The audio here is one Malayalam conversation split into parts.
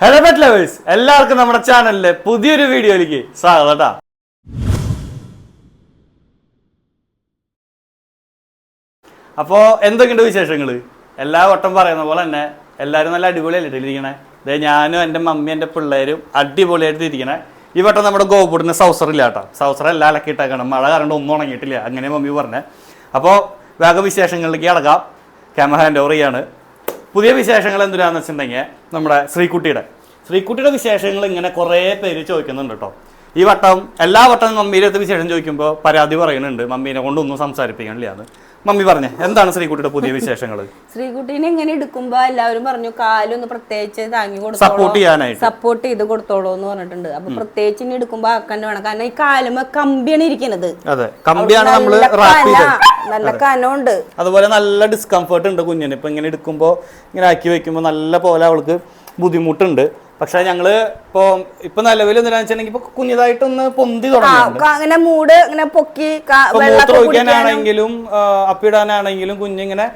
ഹലോ പെറ്റ് ലവേഴ്സ് എല്ലാവർക്കും നമ്മുടെ ചാനലിലെ പുതിയൊരു വീഡിയോയിലേക്ക് സ്വാഗതം കേട്ടാ. അപ്പോൾ എന്തൊക്കെയുണ്ട് വിശേഷങ്ങൾ എല്ലാ വട്ടം പറയുന്ന പോലെ തന്നെ എല്ലാവരും നല്ല അടിപൊളിയല്ലേ ഇരിക്കണേ? അതെ ഞാനും എന്റെ മമ്മി എന്റെ പിള്ളേരും അടിപൊളിയായിട്ട് ഇരിക്കണേ. ഈ വട്ടം നമ്മുടെ ഗോപുടിന് സൗസറില്ല കേട്ടോ. സൗസർ എല്ലാം ഇളക്കിയിട്ടേക്കണം മഴ കാരണം ഒന്നും ഉണങ്ങിയിട്ടില്ല. അങ്ങനെ മമ്മി പറഞ്ഞേ. അപ്പോൾ വേഗ വിശേഷങ്ങളിലേക്ക് അടക്കാം ക്യാമറ ഹാൻഡ് ഓവർ ചെയ്യാണ്. പുതിയ വിശേഷങ്ങൾ എന്തിനാന്ന് വെച്ചിട്ടുണ്ടെങ്കിൽ നമ്മുടെ ശ്രീകുട്ടിയുടെ. ശ്രീകുട്ടിയുടെ വിശേഷങ്ങൾ ഇങ്ങനെ കുറേ പേര് ചോദിക്കുന്നുണ്ട് കേട്ടോ. ഈ വട്ടം എല്ലാ വട്ടം മമ്മീരത്തെ വിശേഷം ചോദിക്കുമ്പോൾ പരാതി പറയുന്നുണ്ട്. മമ്മീനെ കൊണ്ടൊന്നും സംസാരിപ്പിക്കണില്ല എന്ന്. മമ്മി പറഞ്ഞേ എന്താണ് ശ്രീകുട്ടിയുടെ പുതിയ വിശേഷങ്ങൾ ശ്രീകുട്ടീനെ എങ്ങനെ എടുക്കുമ്പോ എല്ലാവരും പറഞ്ഞു കാലൊന്ന് പ്രത്യേകിച്ച് താങ്ങി സപ്പോർട്ട് ചെയ്യാനായിട്ട്. സപ്പോർട്ട് ചെയ്ത് കൊടുത്തോളൂ എന്ന് പറഞ്ഞിട്ടുണ്ട്. അപ്പൊ പ്രത്യേകിച്ച് ഇനി എടുക്കുമ്പോ ആക്കാൻ വേണം. കാരണം ഈ കാലുമ കമ്പിയാണ് ഇരിക്കുന്നത് അതെ കമ്പിയാണ് നമ്മൾ നല്ല കനമുണ്ട്. അതുപോലെ നല്ല ഡിസ്കംഫർട്ട് ഉണ്ട് കുഞ്ഞിന്. ഇപ്പൊ ഇങ്ങനെ എടുക്കുമ്പോ ഇങ്ങനെ ആക്കി വെക്കുമ്പോ നല്ല പോലെ അവൾക്ക് ബുദ്ധിമുട്ടുണ്ട്. പക്ഷെ ഞങ്ങൾ ഇപ്പൊ ഇപ്പൊ നിലവിൽ എന്തിനാ വെച്ചിട്ടുണ്ടെങ്കിൽ ഇപ്പൊ കുഞ്ഞിതായിട്ടൊന്ന് പൊന്തി തുടങ്ങിയാണെങ്കിലും അങ്ങനെ മൂട് ഇങ്ങനെ പൊക്കി മൂത്രം ഒഴിക്കാനാണെങ്കിലും അപ്പിടാനാണെങ്കിലും കുഞ്ഞിങ്ങനെ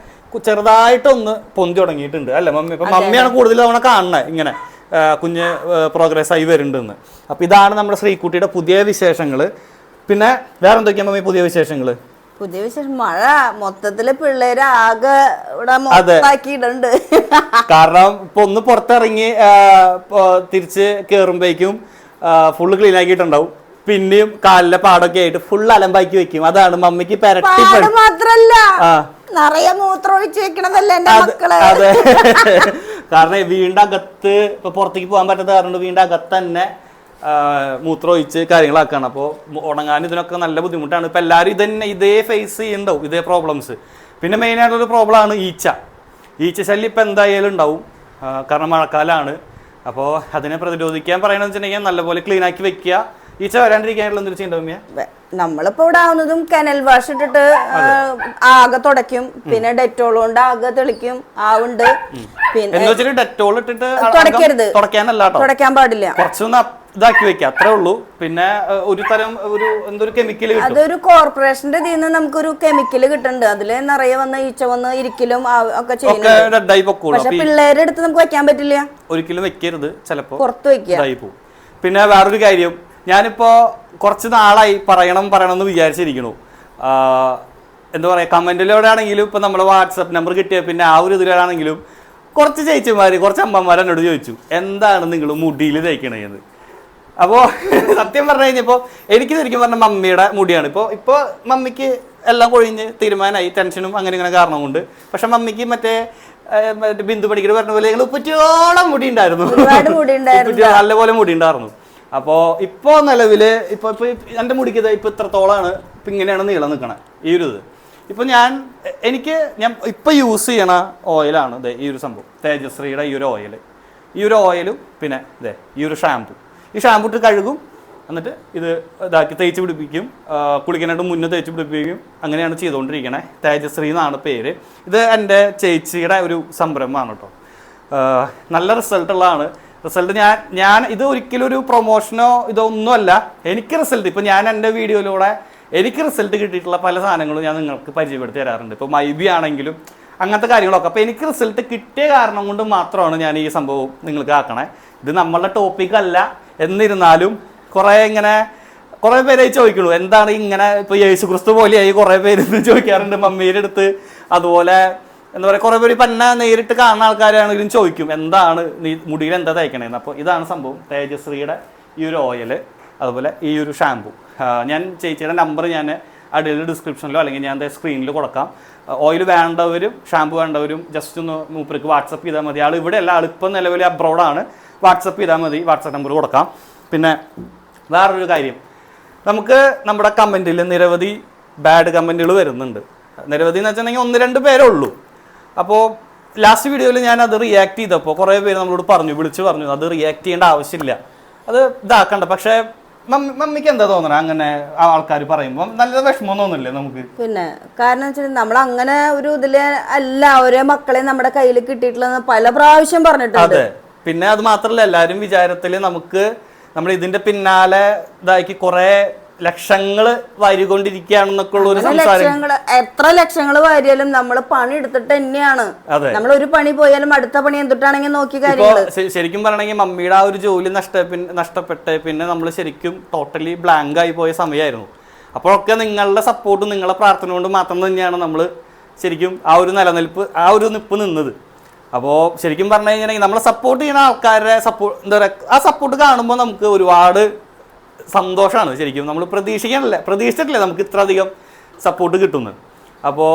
ചെറുതായിട്ടൊന്ന് പൊന്തി തുടങ്ങിയിട്ടുണ്ട്. അല്ല മമ്മി? ഇപ്പൊ മമ്മിയാണ് കൂടുതൽ തവണ കാണുന്നത് ഇങ്ങനെ കുഞ്ഞ് പ്രോഗ്രസ് ആയി വരുന്നുണ്ടെന്ന്. അപ്പൊ ഇതാണ് നമ്മുടെ ശ്രീകുട്ടിയുടെ പുതിയ വിശേഷങ്ങൾ. പിന്നെ വേറെ എന്തൊക്കെയാ മമ്മി പുതിയ വിശേഷങ്ങൾ? പുതിയ വിശേഷം. മഴ മൊത്തത്തിൽ പിള്ളേര് ആകെ ഇവിടെ മൊത്താക്കിയിട്ടുണ്ട് കാരണം ഇപ്പൊ ഒന്ന് പുറത്തിറങ്ങി തിരിച്ച് കേറുമ്പോഴേക്കും ഫുള്ള് ക്ലീൻ ആക്കിയിട്ടുണ്ടാവും. പിന്നെയും കാലിലെ പാടൊക്കെ ആയിട്ട് ഫുൾ അലമ്പാക്കി വെക്കും. അതാണ് മമ്മിക്ക് പെരട്ടി. മാത്രല്ല. നിറയെ മൂത്രം ഒഴിച്ച് വെക്കണതല്ലേ എന്റെ മക്കൾ? അതെ. കാരണം വീണ്ടും അകത്ത് ഇപ്പൊ പുറത്തേക്ക് പോകാൻ പറ്റാത്ത കാരണം വീണ്ടും അകത്ത് തന്നെ ആ, മൂത്രം ഒഴിച്ച് കാര്യങ്ങളാക്കാണ്. അപ്പോൾ ഉണങ്ങാൻ ഇതിനൊക്കെ നല്ല ബുദ്ധിമുട്ടാണ്. ഇപ്പൊ എല്ലാവരും ഇതന്നെ ഇതേ ഫേസ് ചെയ്യുന്നുണ്ടാവും ഇതേ പ്രോബ്ലംസ് പിന്നെ മെയിൻ പ്രോബ്ലമാണ് പ്രോബ്ലം ആണ് ഈച്ച. ഈച്ച ശല്യം ഇപ്പൊ എന്തായാലും ഉണ്ടാവും. കാരണം മഴക്കാലമാണ് അപ്പോൾ അതിനെ പ്രതിരോധിക്കാൻ പറയണമെന്ന് വെച്ചിട്ടുണ്ടെങ്കിൽ നല്ലപോലെ ക്ലീൻ ആക്കി വെക്കുക. ഈച്ച വരാണ്ടിരിക്കാനുള്ള എന്തൊരു നമ്മളിപ്പോ ഇവിടെ ആവുന്നതും കനൽ വാഷ് ഇട്ടിട്ട് ആകെ തുടയ്ക്കും. പിന്നെ ഡെറ്റോൾ കൊണ്ട് ആകെ തെളിക്കും. ആവുണ്ട്. പിന്നെ ഡെറ്റോൾ ഇട്ടിട്ട് കേട്ടോ. തുടയ്ക്കാൻ പാടില്ല. കുറച്ചൊന്ന് ഇതാക്കി വെക്കുക അത്രേ ഉള്ളൂ. പിന്നെ ഒരു തരം ഒരു എന്തൊരു കെമിക്കൽ അതൊരു കോർപ്പറേഷന്റെ ഇതിൽ നിന്ന് നമുക്കൊരു കെമിക്കൽ കിട്ടുന്നുണ്ട്. അതിൽ നിറയെ വന്ന് ഈച്ച വന്ന് ഇരിക്കലും ഒക്കെ ചെയ്യുന്നുണ്ട്. പക്ഷെ പിള്ളേരുടെ അടുത്ത് നമുക്ക് വെക്കാൻ പറ്റില്ല. ഒരിക്കലും വെക്കരുത്. ചിലപ്പോ പുറത്ത് വെക്കുക. പിന്നെ വേറൊരു കാര്യം ഞാനിപ്പോ കുറച്ച് നാളായി പറയണം പറയണം എന്ന് വിചാരിച്ചിരിക്കണു എന്താ പറയാ കമന്റിലൂടെ ആണെങ്കിലും ഇപ്പൊ നമ്മുടെ വാട്സപ്പ് നമ്പർ കിട്ടിയ പിന്നെ ആ ഒരു ഇതിലാണെങ്കിലും കുറച്ച് ചേച്ചിമാര് കുറച്ച് അമ്മമാർ എന്നോട് ചോദിച്ചു എന്താണ് നിങ്ങൾ മുടിയിൽ തേക്കണേന്ന്? അപ്പോൾ സത്യം പറഞ്ഞു കഴിഞ്ഞപ്പോൾ എനിക്ക് ശരിക്കും പറഞ്ഞ മമ്മിയുടെ മുടിയാണ്. ഇപ്പോൾ ഇപ്പോൾ മമ്മിക്ക് എല്ലാം കൊഴിഞ്ഞ് തീരുമാനമായി ടെൻഷനും അങ്ങനെ ഇങ്ങനെ കാരണം കൊണ്ട് പക്ഷെ മമ്മിക്ക് മറ്റേ മറ്റേ ബിന്ദു പണിക്കർ പറഞ്ഞ പോലെ ഞങ്ങൾ ഉപ്പറ്റോളം മുടി ഉണ്ടായിരുന്നു. നല്ലപോലെ മുടി ഉണ്ടായിരുന്നു. അപ്പോൾ ഇപ്പോൾ നിലവിൽ ഇപ്പോൾ ഇപ്പോൾ എന്റെ മുടിക്ക് ഇതാ ഇപ്പോൾ ഇത്രത്തോളമാണ് ഇപ്പം ഇങ്ങനെയാണ് നീളം നിൽക്കണത് ഈ ഒരു ഇത്. ഇപ്പൊ ഞാൻ എനിക്ക് ഞാൻ ഇപ്പൊ യൂസ് ചെയ്യണ ഓയിലാണ് ഈ ഒരു സംഭവം. തേജശ്രീയുടെ ഈ ഒരു ഓയിൽ ഈ ഒരു ഓയിലും പിന്നെ ദേ ഈ ഒരു ഷാമ്പു ഈ ഷാമ്പു ഇട്ട് കഴുകും. എന്നിട്ട് ഇത് ഇതാക്കി തേച്ച് പിടിപ്പിക്കും. കുളിക്കാനായിട്ട് മുന്നേ തേച്ച് പിടിപ്പിക്കും. അങ്ങനെയാണ് ചെയ്തുകൊണ്ടിരിക്കണേ. തേജശ്രീ എന്നാണ് പേര്. ഇത് എന്റെ ചേച്ചിയുടെ ഒരു സംരംഭമാണ് കേട്ടോ. നല്ല റിസൾട്ടുള്ളതാണ് റിസൾട്ട് ഞാൻ ഞാൻ ഇത് ഒരിക്കലും ഒരു പ്രൊമോഷനോ ഇതോ ഒന്നുമല്ല എനിക്ക് റിസൾട്ട് ഇപ്പോൾ ഞാൻ എന്റെ വീഡിയോയിലൂടെ എനിക്ക് റിസൾട്ട് കിട്ടിയിട്ടുള്ള പല സാധനങ്ങളും ഞാൻ നിങ്ങൾക്ക് പരിചയപ്പെടുത്തി തരാറുണ്ട്. ഇപ്പോൾ മൈബി ആണെങ്കിലും അങ്ങനത്തെ കാര്യങ്ങളൊക്കെ. അപ്പോൾ എനിക്ക് റിസൾട്ട് കിട്ടിയ കാരണം കൊണ്ട് മാത്രമാണ് ഞാൻ ഈ സംഭവം നിങ്ങൾക്ക് ആക്കണേ. ഇത് നമ്മളുടെ ടോപ്പിക് അല്ല. എന്നിരുന്നാലും കുറേ ഇങ്ങനെ കുറേ പേരെ ചോദിക്കുള്ളൂ. എന്താണ് ഇങ്ങനെ ഇപ്പോൾ യേശു ക്രിസ്തു പോലെയായി കുറേ പേര് ചോദിക്കാറുണ്ട്. മമ്മീന്റെ അടുത്ത് അതുപോലെ എന്താ പറയുക കുറേ പേര് പന്ന നേരിട്ട് കാണുന്ന ആൾക്കാരാണെങ്കിലും ചോദിക്കും എന്താണ് നീ മുടിയിൽ എന്താ തേക്കണേന്ന്? അപ്പോൾ ഇതാണ് സംഭവം. തേജശ്രീയുടെ ഈ ഒരു ഓയിൽ അതുപോലെ ഈ ഒരു ഷാമ്പു ഞാൻ ചേച്ചിയുടെ നമ്പർ ഞാൻ അടിയിൽ ഡിസ്ക്രിപ്ഷനിലോ അല്ലെങ്കിൽ ഞാൻ സ്ക്രീനിൽ കൊടുക്കാം. ഓയിൽ വേണ്ടവരും ഷാമ്പു വേണ്ടവരും ജസ്റ്റ് ഒന്ന് മൂപ്പർക്ക് വാട്സപ്പ് ചെയ്താൽ മതി. ആൾ ഇവിടെ അല്ല ആളിപ്പം നിലവിൽ അബ്രോഡാണ് വാട്സപ്പ് ചെയ്താൽ മതി വാട്സപ്പ് നമ്പർ കൊടുക്കാം. പിന്നെ വേറൊരു കാര്യം നമുക്ക് നമ്മുടെ കമന്റിൽ നിരവധി ബാഡ് കമന്റുകൾ വരുന്നുണ്ട്. നിരവധി എന്ന് വെച്ചിട്ടുണ്ടെങ്കിൽ ഒന്ന് രണ്ട് പേരേ ഉള്ളൂ അപ്പോൾ ലാസ്റ്റ് വീഡിയോയിൽ ഞാൻ അത് റിയാക്ട് ചെയ്തപ്പോൾ കുറേ പേര് നമ്മളോട് പറഞ്ഞു വിളിച്ച് പറഞ്ഞു അത് റിയാക്ട് ചെയ്യേണ്ട ആവശ്യമില്ല. അത് ഇതാക്കണ്ട. പക്ഷേ മമ്മി മമ്മിക്ക് എന്താ തോന്നണ? അങ്ങനെ ആൾക്കാർ പറയുമ്പോൾ നല്ല വിഷമം തോന്നില്ലേ നമുക്ക്? പിന്നെ കാരണം വെച്ചാൽ നമ്മൾ അങ്ങനെ ഒരു ഇതിൽ അല്ല ഒരേ മക്കളെ നമ്മുടെ കയ്യിൽ കിട്ടിയിട്ടുള്ള പല പ്രാവശ്യം പറഞ്ഞിട്ടുണ്ട്. പിന്നെ അത് മാത്രമല്ല എല്ലാവരും വിചാരത്തിൽ നമുക്ക് നമ്മൾ ഇതിന്റെ പിന്നാലെ ഇതാക്കി കുറേ ലക്ഷങ്ങൾ വരികൊണ്ടിരിക്കുകയാണെന്നൊക്കെ ഉള്ള ഒരു സംസാരം. ലക്ഷങ്ങൾ എത്ര ലക്ഷങ്ങൾ വാരിയാലും നമ്മൾ പണി എടുത്തിട്ട് തന്നെയാണ്. അതെ. നമ്മൾ ഒരു പണി പോയാലും അടുത്ത പണി എന്തിട്ടാണെങ്കിൽ നോക്കി ഇപ്പോ ശ- ശരിക്കും പറയണെങ്കിൽ മമ്മിയുടെ ആ ഒരു ജോലി നഷ്ട പിൻ- നഷ്ടപ്പെട്ട് പിന്നെ നമ്മൾ ശരിക്കും ടോട്ടലി ബ്ലാങ്ക് ആയി പോയ സമയമായിരുന്നു അപ്പോഴൊക്കെ നിങ്ങളുടെ സപ്പോർട്ടും നിങ്ങളുടെ പ്രാർത്ഥന കൊണ്ട് മാത്രം തന്നെയാണ് നമ്മൾ ശരിക്കും ആ ഒരു നിലനിൽപ്പ് ആ ഒരു നിപ്പ് നിന്നത്. അപ്പോൾ ശരിക്കും പറഞ്ഞു കഴിഞ്ഞിട്ടുണ്ടെങ്കിൽ നമ്മളെ സപ്പോർട്ട് ചെയ്യുന്ന ആൾക്കാരുടെ സപ്പോർട്ട് എന്താ പറയുക ആ സപ്പോർട്ട് കാണുമ്പോൾ നമുക്ക് ഒരുപാട് സന്തോഷമാണ് ശരിക്കും നമ്മൾ പ്രതീക്ഷിക്കാനല്ല പ്രതീക്ഷിച്ചിട്ടില്ല നമുക്ക് ഇത്ര അധികം സപ്പോർട്ട് കിട്ടുന്നത് അപ്പോ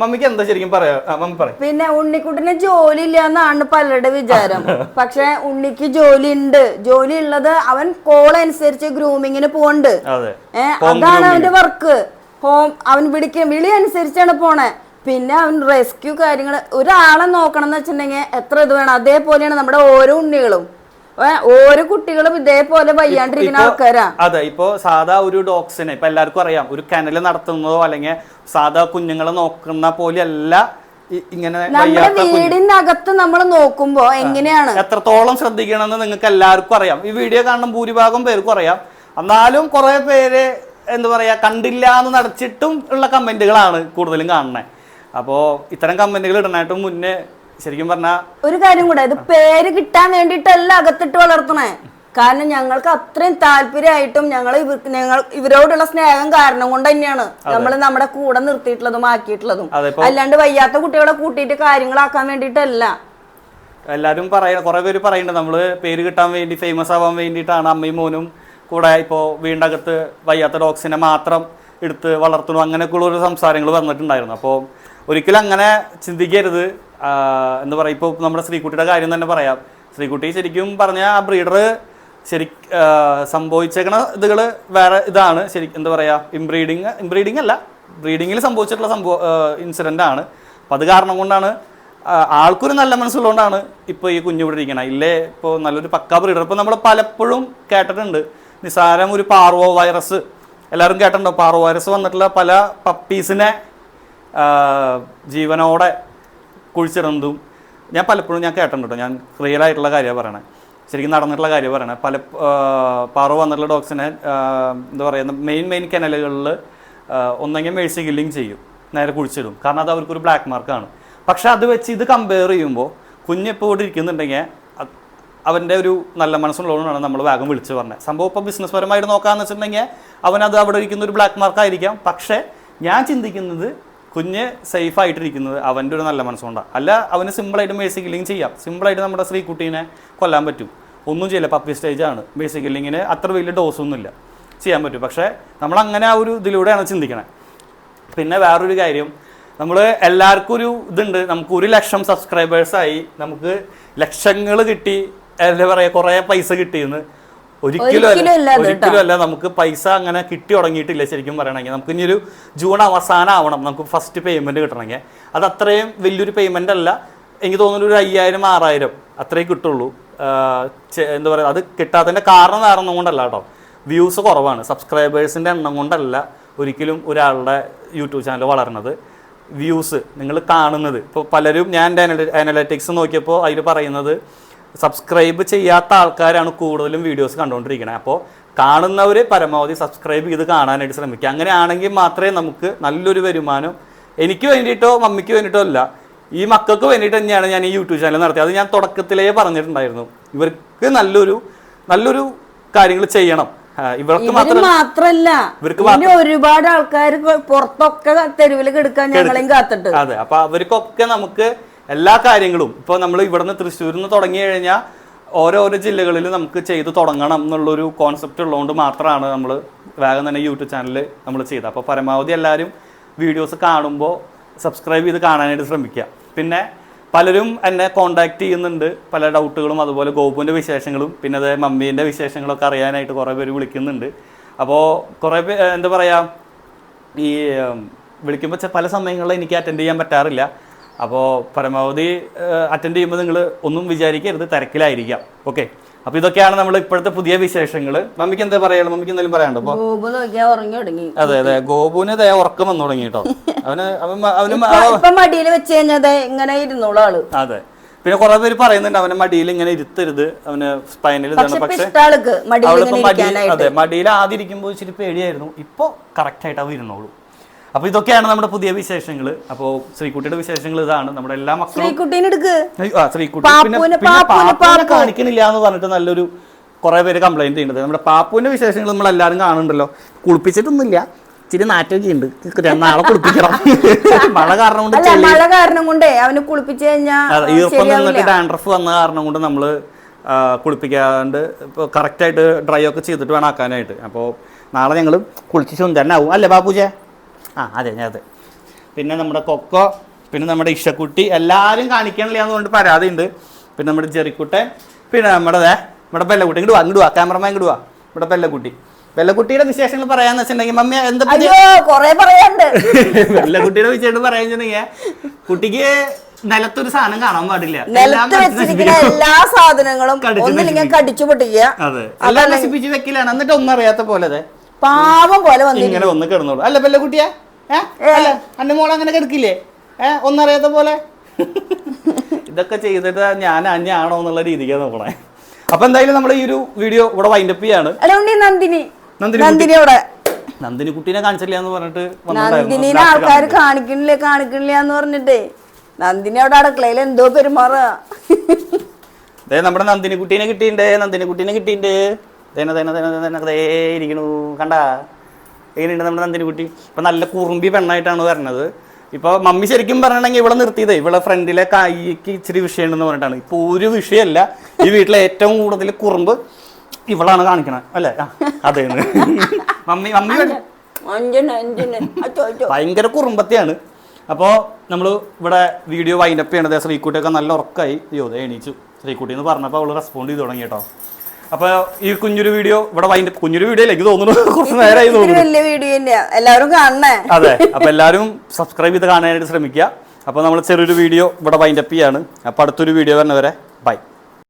മമ്മിക്ക് എന്താ ശരിക്കും പറയാ? മമ്മി പറയാം. പിന്നെ ഉണ്ണിക്കുട്ടിന് ജോലി ഇല്ല എന്നാണ് പലരുടെ വിചാരം. പക്ഷെ ഉണ്ണിക്ക് ജോലി ഉണ്ട് ജോലി ഉള്ളത് അവൻ കോൾ അനുസരിച്ച് ഗ്രൂമിങ്ങിന് പോണ്ട് അതാണ് അവന്റെ വർക്ക് ഹോം അവൻ വിളിക്കും വിളി അനുസരിച്ചാണ് പോണേ. പിന്നെ അവൻ റെസ്ക്യൂ കാര്യങ്ങൾ ഒരാളെ നോക്കണം എന്ന് വെച്ചിട്ടുണ്ടെങ്കിൽ എത്ര ഇത് വേണം? അതേപോലെയാണ് നമ്മുടെ ഓരോ ഉണ്ണികളും. ഓരോ കുട്ടികളും ഇതേപോലെ വയ്യാണ്ടിരിക്കുന്ന ആൾക്കാരാ. അതെ ഇപ്പോ സാധാ ഒരു ഡോഗ്സിനെ ഇപ്പൊ എല്ലാവർക്കും അറിയാം ഒരു കനൽ നടത്തുന്നതോ അല്ലെങ്കിൽ സാധാ കുഞ്ഞുങ്ങളെ നോക്കുന്ന പോലെയല്ല അല്ല ഇങ്ങനെ നമ്മുടെ വീടിനകത്ത് നമ്മൾ നോക്കുമ്പോ എങ്ങനെയാണ്? എത്രത്തോളം ശ്രദ്ധിക്കണമെന്ന് നിങ്ങൾക്ക് എല്ലാവർക്കും അറിയാം. ഈ വീഡിയോ കാണുന്ന ഭൂരിഭാഗം പേർക്കും അറിയാം. എന്നാലും കുറെ പേര് എന്താ പറയാ കണ്ടില്ല എന്ന് നടച്ചിട്ടും ഉള്ള കമന്റുകളാണ് കൂടുതലും കാണുന്നത് അപ്പോ ഇത്തരം കമന്റുകൾ ഇടണായിട്ട് മുന്നേ ശരിക്കും പറഞ്ഞ ഒരു കാര്യം കൂടെ ഇത് പേര് കിട്ടാൻ വേണ്ടിട്ടല്ല അകത്തിട്ട് വളർത്തണേ കാരണം ഞങ്ങൾക്ക് അത്രയും താല്പര്യമായിട്ടും ഞങ്ങൾ ഞങ്ങൾ ഇവരോടുള്ള സ്നേഹം കാരണം കൊണ്ട് തന്നെയാണ് നമ്മൾ നമ്മുടെ കൂടെ നിർത്തിയിട്ടുള്ളതും ആക്കിയിട്ടുള്ളതും. അല്ലാണ്ട് വയ്യാത്ത കുട്ടികളെ കൂട്ടിയിട്ട് കാര്യങ്ങളാക്കാൻ വേണ്ടിയിട്ടല്ല. എല്ലാവരും പറയ കുറേ പേര് പറയുന്നുണ്ട് നമ്മൾ പേര് കിട്ടാൻ വേണ്ടി ഫേമസ് ആവാൻ വേണ്ടിയിട്ടാണ് അമ്മയും മോനും കൂടെ ഇപ്പോൾ വീണ്ടകത്ത് വയ്യാത്ത ഡോഗ്സിനെ മാത്രം എടുത്ത് വളർത്തണു അങ്ങനെയൊക്കെയുള്ള ഒരു സംസാരങ്ങൾ വന്നിട്ടുണ്ടായിരുന്നു. അപ്പോൾ ഒരിക്കലും അങ്ങനെ ചിന്തിക്കരുത്. എന്താ പറയുക ഇപ്പോൾ നമ്മുടെ ശ്രീകുട്ടിയുടെ കാര്യം തന്നെ പറയാം. ശ്രീകുട്ടി ശരിക്കും പറഞ്ഞ ആ ബ്രീഡർ ശരി സംഭവിച്ചേക്കണ ഇതുകൾ വേറെ ഇതാണ്. ശരി എന്താ പറയുക ഇംബ്രീഡിങ് ഇംബ്രീഡിങ് അല്ല ബ്രീഡിങ്ങിൽ സംഭവിച്ചിട്ടുള്ള സംഭവ ഇൻസിഡന്റ് ആണ്. അപ്പം അത് കാരണം കൊണ്ടാണ് ആൾക്കൊരു നല്ല മനസ്സുള്ളതുകൊണ്ടാണ് ഇപ്പോൾ ഈ കുഞ്ഞു ഇവിടെ ഇരിക്കണം. ഇല്ലേ ഇപ്പോൾ നല്ലൊരു പക്കാ ബ്രീഡർ. ഇപ്പോൾ നമ്മൾ പലപ്പോഴും കേട്ടിട്ടുണ്ട് നിസാരം ഒരു പാർവോ വൈറസ് എല്ലാവരും കേട്ടിട്ടുണ്ടോ? പാർവോ വൈറസ് വന്നിട്ടുള്ള പല പപ്പീസിനെ ജീവനോടെ കുഴിച്ചിടുന്നതും ഞാൻ പലപ്പോഴും ഞാൻ കേട്ടിട്ടുണ്ട് കേട്ടോ. ഞാൻ റിയൽ ആയിട്ടുള്ള കാര്യമാണ് പറയണേ. ശരിക്കും നടന്നിട്ടുള്ള കാര്യം പറയണേ. പല പാറു വന്നിട്ടുള്ള ഡോഗ്സിനെ എന്താ പറയുക മെയിൻ മെയിൻ കനലുകളിൽ ഒന്നെങ്കിൽ മേഴ്സി കില്ലിങ് ചെയ്യും. നേരെ കുഴിച്ചിടും. കാരണം അത് അവർക്കൊരു ബ്ലാക്ക് മാർക്കാണ് പക്ഷെ അത് വെച്ച് ഇത് കമ്പയർ ചെയ്യുമ്പോൾ കുഞ്ഞിപ്പോൾ ഇവിടെ ഇരിക്കുന്നുണ്ടെങ്കിൽ അവന്റെ ഒരു നല്ല മനസ്സുള്ളതുകൊണ്ടാണ് നമ്മൾ വേഗം വിളിച്ച് പറഞ്ഞത്. സംഭവം ഇപ്പോൾ ബിസിനസ് പരമായിട്ട് നോക്കാന്ന് വെച്ചിട്ടുണ്ടെങ്കിൽ അവനത് അവിടെ ഇരിക്കുന്ന ഒരു ബ്ലാക്ക് മാർക്ക് ആയിരിക്കാം. പക്ഷേ ഞാൻ ചിന്തിക്കുന്നത് കുഞ്ഞ് സേഫ് ആയിട്ടിരിക്കുന്നത് അവന്റെ ഒരു നല്ല മനസ്സുകൊണ്ടാണ് അല്ല അവന് സിമ്പിളായിട്ട് ബേസിക് കില്ലിങ് ചെയ്യാം. സിമ്പിളായിട്ട് നമ്മുടെ ശ്രീകുട്ടീനെ കൊല്ലാൻ പറ്റും. ഒന്നും ചെയ്യില്ല പപ്പി സ്റ്റേജ് ആണ്. മേഴ്സി കില്ലിങ്ങിന് അത്ര വലിയ ഡോസൊന്നുമില്ല ചെയ്യാൻ പറ്റും. പക്ഷേ നമ്മൾ അങ്ങനെ ആ ഒരു ഇതിലൂടെയാണ് ചിന്തിക്കണത് പിന്നെ വേറൊരു കാര്യം നമ്മൾ എല്ലാവർക്കും ഒരു ഇതുണ്ട്. നമുക്ക് ഒരു ലക്ഷം സബ്സ്ക്രൈബേഴ്സായി നമുക്ക് ലക്ഷങ്ങൾ കിട്ടി എന്താ പറയുക കുറേ പൈസ കിട്ടിയെന്ന്. ഒരിക്കലും ഒരിക്കലും അല്ല നമുക്ക് പൈസ അങ്ങനെ കിട്ടി തുടങ്ങിയിട്ടില്ല ശരിക്കും പറയണമെങ്കിൽ. നമുക്ക് ഇനി ഒരു ജൂൺ അവസാനം ആവണം നമുക്ക് ഫസ്റ്റ് പേയ്മെന്റ് കിട്ടണമെങ്കിൽ. അത് അത്രയും വലിയൊരു പേയ്മെന്റ് അല്ല. എനിക്ക് തോന്നുന്നു ഒരു അയ്യായിരം ആറായിരം അത്രേ കിട്ടുള്ളൂ. എന്താ പറയുക അത് കിട്ടാത്തതിന്റെ കാരണം കാരണം കൊണ്ടല്ല കേട്ടോ. വ്യൂസ് കുറവാണ്. സബ്സ്ക്രൈബേഴ്സിന്റെ എണ്ണം കൊണ്ടല്ല ഒരിക്കലും ഒരാളുടെ യൂട്യൂബ് ചാനൽ വളർന്നത്. വ്യൂസ് നിങ്ങൾ കാണുന്നത്. ഇപ്പോൾ പലരും ഞാൻ എന്റെ അനലറ്റിക്സ് നോക്കിയപ്പോൾ അതിൽ പറയുന്നത് സബ്സ്ക്രൈബ് ചെയ്യാത്ത ആൾക്കാരാണ് കൂടുതലും വീഡിയോസ് കണ്ടുകൊണ്ടിരിക്കുന്നത് അപ്പോൾ കാണുന്നവർ പരമാവധി സബ്സ്ക്രൈബ് ചെയ്ത് കാണാനായിട്ട് ശ്രമിക്കുക. അങ്ങനെയാണെങ്കിൽ മാത്രമേ നമുക്ക് നല്ലൊരു വരുമാനം എനിക്ക് വേണ്ടിയിട്ടോ മമ്മിക്ക് വേണ്ടിയിട്ടോ അല്ല ഈ മക്കൾക്ക് വേണ്ടിയിട്ട് തന്നെയാണ് ഞാൻ ഈ യൂട്യൂബ് ചാനൽ നടത്തിയത്. അത് ഞാൻ തുടക്കത്തിലേ പറഞ്ഞിട്ടുണ്ടായിരുന്നു. ഇവർക്ക് നല്ലൊരു നല്ലൊരു കാര്യങ്ങൾ ചെയ്യണം. ഇവർക്ക് മാത്രമല്ല മാത്രം മാത്രല്ല. ഇവർക്ക് ഒരുപാട് ആൾക്കാർ പുറത്തൊക്കെ തെരുവിൽ കിടക്കാൻ ഞങ്ങളെയും കാത്തിട്ട്. അതെ അപ്പൊ അവർക്കൊക്കെ നമുക്ക് എല്ലാ കാര്യങ്ങളും. ഇപ്പോൾ നമ്മൾ ഇവിടുന്ന് തൃശ്ശൂരിൽ നിന്ന് തുടങ്ങി കഴിഞ്ഞാൽ ഓരോരോ ജില്ലകളിൽ നമുക്ക് ചെയ്ത് തുടങ്ങണം എന്നുള്ളൊരു കോൺസെപ്റ്റ് ഉള്ളതുകൊണ്ട് മാത്രമാണ് നമ്മൾ വേഗം തന്നെ യൂട്യൂബ് ചാനൽ നമ്മൾ ചെയ്തത്. അപ്പോൾ പരമാവധി എല്ലാവരും വീഡിയോസ് കാണുമ്പോൾ സബ്സ്ക്രൈബ് ചെയ്ത് കാണാനായിട്ട് ശ്രമിക്കുക പിന്നെ പലരും എന്നെ കോണ്ടാക്ട് ചെയ്യുന്നുണ്ട്. പല ഡൗട്ടുകളും അതുപോലെ ഗോപുവിന്റെ വിശേഷങ്ങളും പിന്നെ അതേ മമ്മീന്റെ വിശേഷങ്ങളൊക്കെ അറിയാനായിട്ട് കുറേ പേര് വിളിക്കുന്നുണ്ട്. അപ്പോൾ കുറേ എന്താ പറയുക ഈ വിളിക്കുമ്പോൾ പല സമയങ്ങളിൽ എനിക്ക് അറ്റൻഡ് ചെയ്യാൻ പറ്റാറില്ല. അപ്പോൾ പരമാവധി അറ്റൻഡ് ചെയ്യുമ്പോൾ നിങ്ങൾ ഒന്നും വിചാരിക്കരുത് തിരക്കിലായിരിക്കാം. ഓക്കെ അപ്പൊ ഇതൊക്കെയാണ് നമ്മൾ ഇപ്പോഴത്തെ പുതിയ വിശേഷങ്ങൾ മമ്മിക്ക് എന്താ പറയാനുള്ളത്? മമ്മിക്ക് എന്തെങ്കിലും പറയാനുണ്ടോ അതെ അതെ. ഗോപുവിന് ദയ ഉറക്കം വന്നു തുടങ്ങി കേട്ടോ അവന് അവന് മടിയിൽ വെച്ച് ഇങ്ങനെ ഇരുന്നോളൂ ആൾ. അതെ. പിന്നെ കുറെ പേര് പറയുന്നുണ്ട് അവനെ മടിയിൽ ഇങ്ങനെ ഇരുത്തരുത് അവന് സ്പൈനൽ പക്ഷെ മടിയിൽ അതെ മടിയിൽ ആദ്യം ഇരിക്കുമ്പോൾ ഇച്ചിരി പേടിയായിരുന്നു. ഇപ്പൊ കറക്റ്റ് ആയിട്ട് അവ ഇരുന്നോളൂ. അപ്പൊ ഇതൊക്കെയാണ് നമ്മുടെ പുതിയ വിശേഷങ്ങൾ. അപ്പോ ശ്രീകുട്ടിയുടെ വിശേഷങ്ങൾ ഇതാണ്. നമ്മുടെ എല്ലാ മക്കളും കാണിക്കണില്ല എന്ന് പറഞ്ഞിട്ട് നല്ലൊരു കുറെ പേര് കംപ്ലൈന്റ് ചെയ്യുന്നത് നമ്മുടെ പാപ്പുവിന്റെ വിശേഷങ്ങൾ നമ്മൾ എല്ലാവരും കാണുന്നുണ്ടല്ലോ. കുളിപ്പിച്ചിട്ടൊന്നുമില്ല. ഇച്ചിരി നാറ്റൊക്കെ ഉണ്ട് നാളെ കുളിപ്പിക്കണം. മഴ കാരണം കൊണ്ട് മഴ കാരണം കൊണ്ടേ അവന് കുളിപ്പിച്ചു കഴിഞ്ഞാ ഈർപ്പം നിന്നിട്ട് ഡാൻഡ്രഫ് വന്ന കാരണം കൊണ്ട് നമ്മൾ കുളിപ്പിക്കാണ്ട് ഇപ്പോൾ കറക്റ്റായിട്ട് ഡ്രൈ ഒക്കെ ചെയ്തിട്ട് വേണം ആക്കാനായിട്ട്. അപ്പോൾ നാളെ ഞങ്ങൾ കുളിച്ച് സുന്ദരനാവും അല്ലേ ബാപ്പുജെ? ആ അതെ ഞാൻ അതെ. പിന്നെ നമ്മുടെ കൊക്കോ പിന്നെ നമ്മുടെ ഇഷക്കുട്ടി എല്ലാവരും കാണിക്കണില്ല എന്നുകൊണ്ട് പരാതി ഉണ്ട്. പിന്നെ നമ്മുടെ ജെറിക്കുട്ടൻ പിന്നെ നമ്മുടെ നമ്മുടെ പെല്ലക്കുട്ടി ഇങ്ങോട്ട് വാ ഇങ്ങോട്ട് വാ ക്യാമറമാൻ ഇങ്ങോട്ട് വാ. ഇവിടെ പെല്ലക്കുട്ടി പെല്ലക്കുട്ടിയുടെ വിശേഷങ്ങൾ പറയാന്ന് വെച്ചിട്ടുണ്ടെങ്കിൽ മമ്മി എന്താ കൊറേ പറയാണ്ട് വെള്ളക്കുട്ടിയുടെ വിശേഷം പറയാന്നുണ്ടെങ്കിൽ കുട്ടിക്ക് നിലത്തൊരു സാധനം കാണാൻ പാടില്ല. നിലത്ത് വെച്ചിരിക്കുന്ന എല്ലാ സാധനങ്ങളും ഒന്നില്ലെങ്കിൽ. കടിച്ചു പൊട്ടിക്കുക. അതെ. എല്ലാം നശിപ്പിച്ച് വെക്കില്ലാണ് എന്നിട്ട് ഒന്നും അറിയാത്ത പോലെ അതെ പാവം പോലെ ഇങ്ങനെ ഒന്ന് കിടന്നോളൂ. അല്ല പെല്ലക്കുട്ടിയാ കുട്ടിയാ? അല്ല അന്റെ മോൾ അങ്ങനെ കിടക്കില്ലേ? ഏ ഒന്നറിയാത്ത പോലെ? ഇതൊക്കെ ചെയ്തിട്ട് ഞാൻ അന്യാണോ എന്നുള്ള രീതിക്കാണ് നോക്കണേ. അപ്പൊ എന്തായാലും നമ്മൾ ഈ ഒരു വീഡിയോ ഇവിടെ വൈൻഡപ്പ് ചെയ്യാണ്. നന്ദിനി. നന്ദിനി അവിടെ. നന്ദിനി കുട്ടീനെ കാണിച്ചില്ല എന്ന് പറഞ്ഞിട്ട് നന്ദിനിനെ ആൾക്കാർ. കാണിക്കണില്ലേ കാണിക്കണില്ല എന്ന് പറഞ്ഞിട്ടേ. നന്ദിനി അവിടെ അടുക്കളയിൽ എന്തോ പെരുമാറുക ദേ നമ്മുടെ നന്ദിനി കുട്ടീനെ കിട്ടിയിട്ടുണ്ട്. നന്ദിനി കുട്ടീനെ കിട്ടിയിട്ടുണ്ട്. തേന തേന തേന തേന അതേ ഇരിക്കണു. കണ്ടാ? എങ്ങനെയുണ്ട് നമ്മുടെ നന്ദിനി കുട്ടി ഇപ്പൊ നല്ല കുറുമ്പി പെണ്ണായിട്ടാണ് വരണത്. ഇപ്പൊ മമ്മി ശരിക്കും പറയണമെങ്കിൽ ഇവിടെ നിർത്തിയതേ ഇവിടെ ഫ്രണ്ടിലെ കൈക്ക് ഇച്ചിരി വിഷയമുണ്ടെന്ന് പറഞ്ഞിട്ടാണ്. ഇപ്പൊ ഒരു വിഷയമല്ല ഈ വീട്ടിലെ ഏറ്റവും കൂടുതൽ കുറുമ്പ് ഇവളാണ് കാണിക്കണത് അല്ലേ? അതെ. മമ്മി മമ്മി ഭയങ്കര കുറുമ്പത്തെയാണ്. അപ്പോൾ നമ്മൾ ഇവിടെ വീഡിയോ വൈൻഡപ്പ് ചെയ്യണത് ശ്രീക്കുട്ടിയൊക്കെ നല്ല ഉറക്കമായി അയ്യോ എണീച്ചു. ശ്രീക്കുട്ടി എന്ന് പറഞ്ഞപ്പോൾ അവൾ റെസ്പോണ്ട് ചെയ്ത് തുടങ്ങി കേട്ടോ. അപ്പോൾ ഈ കുഞ്ഞൊരു വീഡിയോ ഇവിടെ വൈൻഡ് കുഞ്ഞൊരു വീഡിയോ എനിക്ക് തോന്നുന്നു. കുറച്ച് നേരമായി തോന്നുന്നു. വലിയ വീഡിയോ തന്നെയാ. എല്ലാവരും കാണണേ. അതെ അപ്പൊ എല്ലാവരും സബ്സ്ക്രൈബ് ചെയ്ത് കാണാനായിട്ട് ശ്രമിക്കുക. അപ്പൊ നമ്മൾ ചെറിയൊരു വീഡിയോ ഇവിടെ വൈൻഡപ്പ് ചെയ്യാണ്. അപ്പൊ അടുത്തൊരു വീഡിയോ വരുന്നവരെ ബൈ